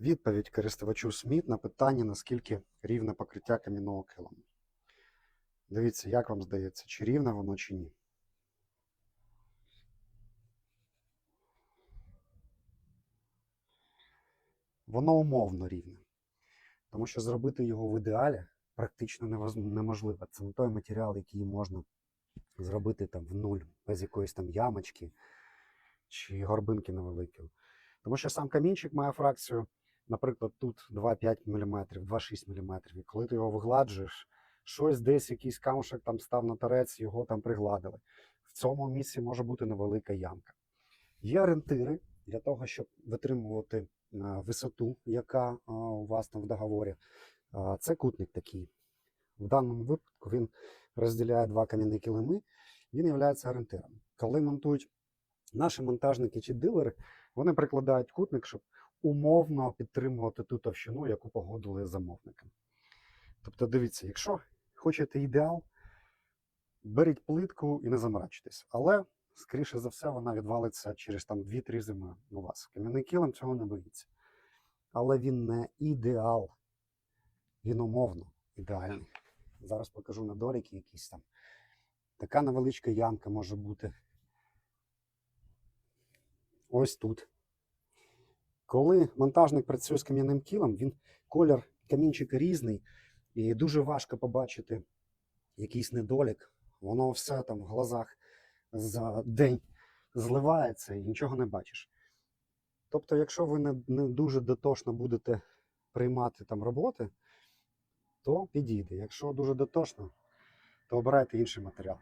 Відповідь користувачу Сміт на питання, наскільки рівне покриття кам'яного килиму. Дивіться, як вам здається, чи рівне воно, чи ні. Воно умовно рівне. Тому що зробити його в ідеалі практично неможливо. Це не той матеріал, який можна зробити там в нуль, без якоїсь там ямочки чи горбинки невеликої. Тому що сам камінчик має фракцію, наприклад, тут 2,5 мм, 2,6 мм. І коли ти його вигладжуєш, щось десь, якийсь камушек там став на торець, його там пригладили. В цьому місці може бути невелика ямка. Є орієнтири для того, щоб витримувати е, висоту, яка е, у вас там в договорі. Е, Це кутник такий. В даному випадку він розділяє два кам'яні килими, він є орієнтиром. Коли монтують наші монтажники чи дилери, вони прикладають кутник, щоб умовно підтримувати ту товщину, яку погодили з замовником. Тобто, дивіться, якщо хочете ідеал, беріть плитку і не заморачуйтесь. Але, скоріше за все, вона відвалиться через там 2-3 зими у вас. Кам'яний килим цього не боїться. Але він не ідеал. Він умовно ідеальний. Зараз покажу недоліки якісь там. Така невеличка ямка може бути. Ось тут. Коли монтажник працює з кам'яним кілом, він колір камінчика різний, і дуже важко побачити якийсь недолік. Воно все там в глазах за день зливається і нічого не бачиш. Тобто, якщо ви не, не дуже дотошно будете приймати там роботи, то підійде. Якщо дуже дотошно, то обирайте інший матеріал.